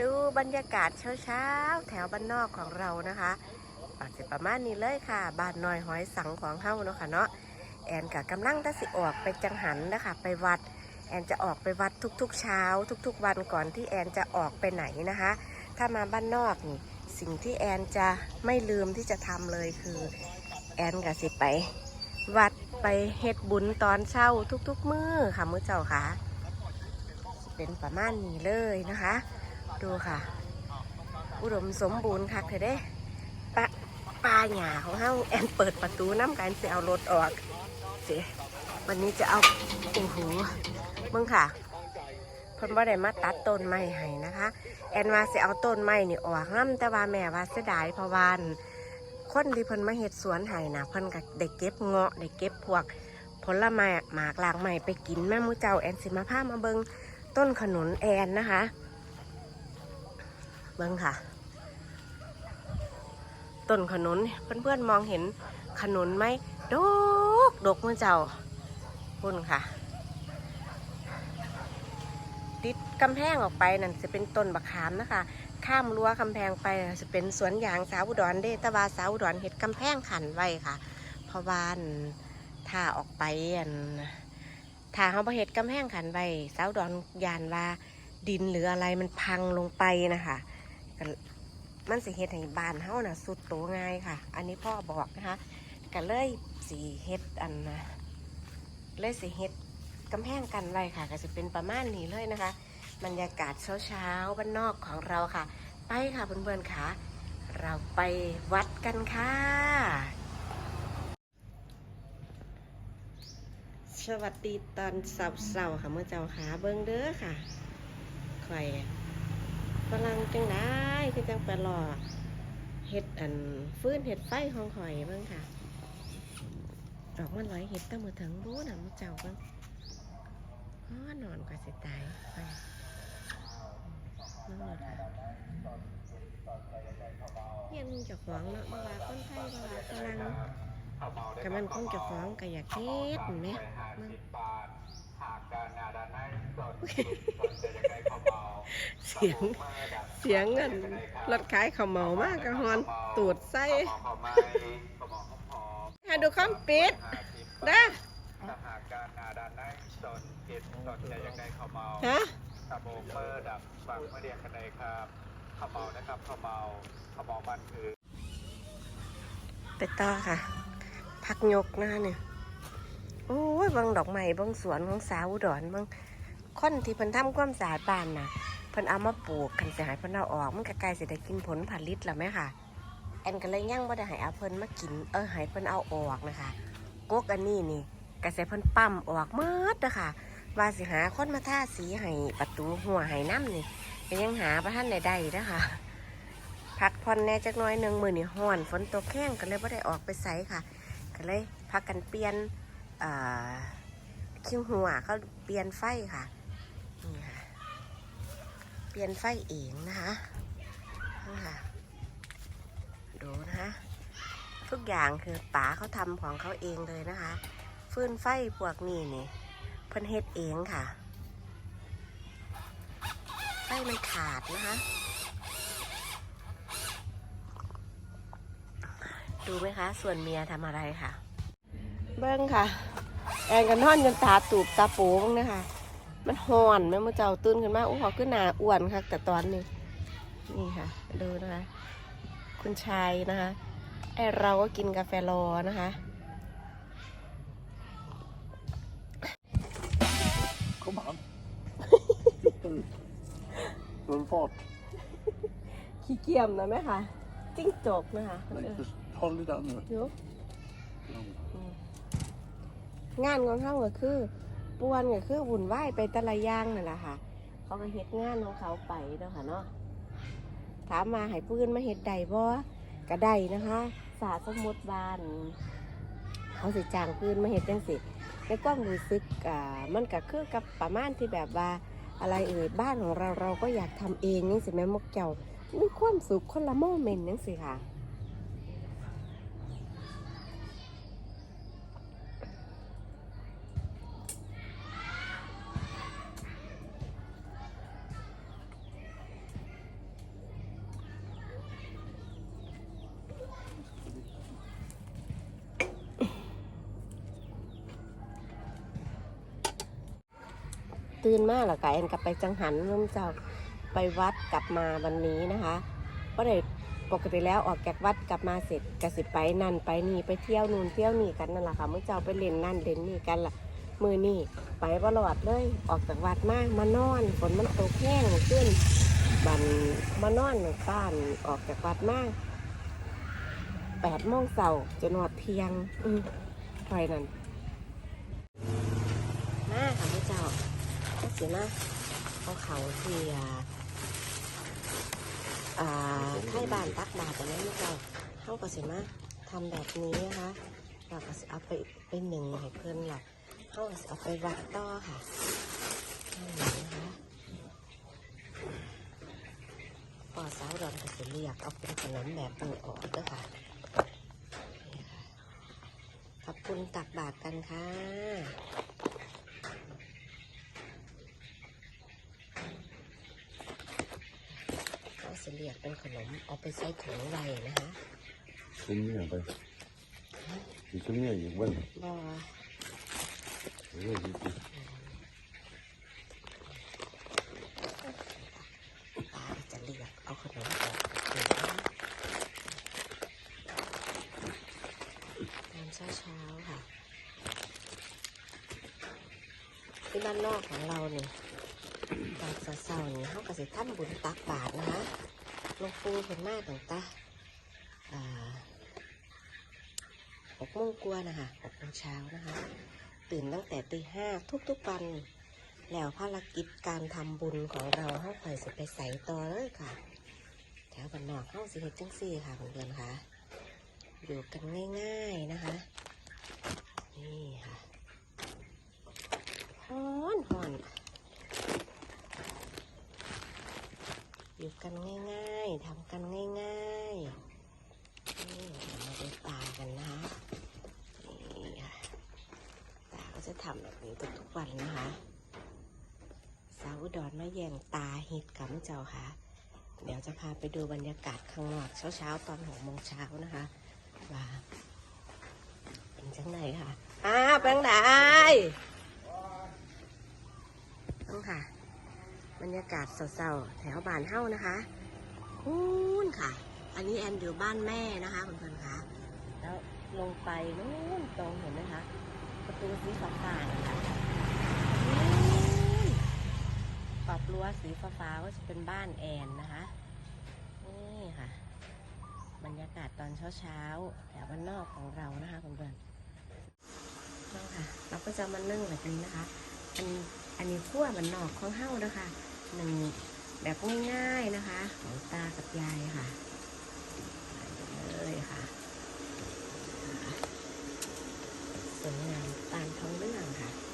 ดูบรรยากาศเช้าๆ แถวบ้านนอกของเรานะคะอาจจะประมาณนี้เลยค่ะบ้านน้อยหอยสังของเฮาเนาะค่ะเนาะแอนกับกำลังตัสิออกไปจังหันนะคะ ไปวัด แอนจะออกไปวัดทุกๆ เช้า ทุกๆ วันก่อนที่แอนจะออกไปไหนนะคะ ถ้ามาบ้านนอกนี่สิ่งที่แอนจะไม่ลืมที่จะทำเลยคือ แอนกับสิไป วัดไปเฮ็ดบุญตอนเช้าทุกๆ มื้อค่ะมื้อเจ้าค่ะ เป็นประมาณนี้เลยนะคะ ดูค่ะ อุดมสมบูรณ์ค่ะเธอเด้ปะปลาหยาของเฮาแอนเปิดประตูน้ำกันจะเอารถออกเจวันนี้จะเอาโอ้โหเบิ่งค่ะเพิ่นบ่ได้มาตัดต้นไม้ให้นะคะ แอนว่าสิเอาต้นไม้นี่ออกน้ำแต่ว่าแม่ว่าเสียดายเพราะวาอั่นคนที่เพิ่นมาเฮ็ดสวนให้นะเพิ่นก็ได้เก็บเงาะได้เก็บพวกผลไม้หมากหลากใหม่ไปกินแม่มูเจ้าแอนสิมาพามาเบิงต้นขนุนแอนนะคะ เบิงค่ะ ต้นขนุนเพื่อนๆมองเห็นขนุนไหมดกดกมูเจ้าคุณค่ะ ติดกำแพงออกไปนั่นจะเป็นต้นบักขามนะคะ ข้ามรั้วกำแพงไปจะเป็นสวนยางสาวอุดรเดตาวาสาวอุดรเห็ดกำแพงขันไว้ค่ะพราะว่านถ้าออกไปอันถ้าเขาประเห็ดกำแพงขันไว้สาวอุดรยานว่าดินหรืออะไรมันพังลงไปนะคะ มันสิเฮ็ดให้บานเฮาน่ะสุดโตง่ายค่ะ อันนี้พ่อบอกนะคะก็เลยสีเฮ็ดอันนะเลยสิเฮ็ดกำแพงกันไว้ค่ะ ก็จะเป็นประมาณนี้เลยนะคะ บรรยากาศเช้าๆบ้านนอกของเราค่ะ ไปค่ะเพื่อนๆค่ะ เราไปวัดกันค่ะ สวัสดีตอนเสาร์ๆค่ะเมื่อเจ้าขาเบิ้งเด้อค่ะข่อย กำลังจังได้คือจังไปรอเห็ดอันฟื้นเห็ดไฟของข่อยบิ้งค่ะดอกมันลอยเห็ดตั้งมือถึงรู้นะมื่อเจ้าบิ้งอ๋อนอนกว่าสิตายไปนั่นเลยค่ะยนเจะขวางเนาะมาว่าคนไทยมาว่าฝรั่งก็มันคงจะฟ้องก็อยากเฮ็ดเนไหมมัน เสียงเสียงเงินรถขายข้าวเหมามากกระฮอนตูดไส้ให้ดูคอมปิดนะถ้หาการนาด้านในสนเก็ดสนจะยังไงเขาเมาฮะตะโบเปอร์ดับฟังไม่เรียกกันเลยครับเขาเมานะครับเขาเมาเขาเมามันคือไปต่อค่ะ พักยกหน้าเนี่ย ยบางดอกไม้บางสวนของสาวอุดรบางคนที่เพิ่นทำความสะอาดบ้านน่ะเพิ่นเอามาปลูกคันสิหายเพิ่นเอาออก มันก็ใกล้สิได้กินผลผลิตแล้วไหมค่ะ แอนก็เลยยั่งว่าได้ให้เอาเพิ่นมากินเออให้เพิ่นเอาออกนะคะกกอันนี้นี่กระแสเพิ่นปั๊มออกมื่อนะคะว่าสิหาคนมาทาสีให้ประตูหัวให้น้ำนี่ก็ยังหาประท่านใดๆนะคะพักผ่อนแน่จักน้อยหนึ่งมือนี่ห้อนฝนตกแข้งก็เลยว่าได้ออกไปใส่ค่ะ ก็เลยพักกันเปลี่ยน คิ้วหัวเขาเปลี่ยนไฟค่ะนี่ค่ะเปลี่ยนไฟเองนะคะนี่ค่ะดูนะคะทุกอย่างคือป๋าเขาทำของเขาเองเลยนะคะ ฟื้นไฟพวกนี้นี่เพิ่นเฮ็ดเองค่ะ ไฟมันขาดนะคะ ดูไหมคะ ส่วนเมียทำอะไรค่ะ เบิ้งค่ะ แอนกันนอนจนตาตูบตาโปูบ้างนะคะ มันห่อนแม่มาเจ้าตื่นขึ้นมาอู้เขาขึ้นหนาอ้วนค่ะ แต่ตอนนี้ นี่ค่ะ ดูนะคะ คุณชายนะคะไอเราก็กินกาแฟรอนะคะ Kom aan. Door fart. ขี้เกียจนะแม่ค่ะ จิ้งจกนะคะ Nee, dus hou dit aan nu. งานของเขาก็คือป่วนก็คือวุ่นวายไปแต่ละอย่างนั่นแหละค่ะ เขาก็เฮ็ดงานของเขาไปเนาะค่ะเนาะถามมาให้ปืนมาเฮ็ดใดบ่ก็ได้นะคะสาสมมติบานเขาสิจ้างปืนมาเฮ็ดจังสิในความรู้สึกอ่ามันก็คือกับประมาณที่แบบว่าอะไรเอ่ยบ้านของเราเราก็อยากทำเองนี่สิแม่มกเจ้ามีความสุขคนละโมเมนต์จังสิค่ะ ตื่นมาแล้วก็แอนกลับไปจังหันน้องเจ้าไปวัดกลับมาวันนี้นะคะก็ได้ปกติแล้วออกจากวัดกลับมาเสร็จกสิไปนั่นไปนี่ไปเที่ยวนู่นเที่ยวนี่กันนั่นแหละค่ะเมื่อเจ้าไปเล่นนั่นเล่นนี่กันล่ะมือนี่ไปบลอดเลยออกจากวัดมามานอนฝนมันตกแห้งขึ้นบันมานอนบ้านออกจากวัดมาแปดโมงเสาร์จนหอดเที่ยงอืมไฟนั่นมาค่ะพระเจ้า เสียนะเอาเขาเสียอ่าไข่บานตักบาทแต่นั้นพระเจ้าเขาก็เสียมาทำแบบนี้นะคะเราก็เอาไปไปหนึ่งให้เพื่อนหลับเข้าก็สิเอาไปวัดต่อค่ะนี่นะคะปอสาวดอนก็จะเรียกเอาเป็นขนมแบบนี้ออกด้วยค่ะขอบคุณตักบาทกันค่ะ ก็เสลียกเป็นขนมเอาไปใส่ถุงไว้นะคะ Súng như vậy Thì súng như vậy quên บอ Đúng rồi gì chị ตาจะเรียกเอาขนมออกเดี๋ยวนะตอนเช้าเช้าๆค่ะที่บ้านนอกของเราเนี่ยตอนเช้าๆนี่เขาก็สิทำบุญตักบาตรนะคะ หลวงปู่เพิ่นมาตั้งแต่อ่าหกโมงกว่านะคะหกโมงเช้านะคะ ตื่นตั้งแต่ตีห้าทุกๆวันแล้วภารกิจการทำบุญของเราเข้าไปสิไปใส่ต่อเลยค่ะ แถวบ้านนอกเข้าสิเฮ็ดจังซี่ค่ะเพื่อนๆค่ะ อยู่กันง่ายๆนะคะ นี่ค่ะฮ้อนหอน อยู่กันง่ายๆทำกันง่ายๆนี่เดี๋ยวมาดูตากันนะคะนี่ค่ะตาก็ จะทำแบบนี้ทุกๆวันนะคะสาวอุดรมาแย่งตาเห็ดกับเจ้าค่ะ เดี๋ยวจะพาไปดูบรรยากาศข้างนอกเช้าๆ ตอนหกโมงเช้านะคะว่าเป็นจังไหนค่ะอ้าเป็นไงต้องค่ะ บรรยากาศเศร้าๆแถวบ้านเฮ้านะคะนู่นค่ะ อันนี้แอนอยู่บ้านแม่นะคะเพื่อนๆค่ะ แล้วลงไปนู่นตรงเห็นไหมคะ ตูสีฟ้าๆนะคะนู่นปรับรั้วสีฟ้าๆก็จะเป็นบ้านแอนนะคะ นี่ค่ะ บรรยากาศตอนเช้าๆแถวบ้านนอกของเรานะคะคุณเพื่อนนั่ค่ะ เราก็จะมานึ่งแบบนี้นะคะ อันอันนี้ขั้วมันนอกของเฮ้านะคะหนึ่งแบบง่ายๆนะคะ ของตากับยายค่ะเลยค่ะ สวยงานตามท้องเรื่องค่ะ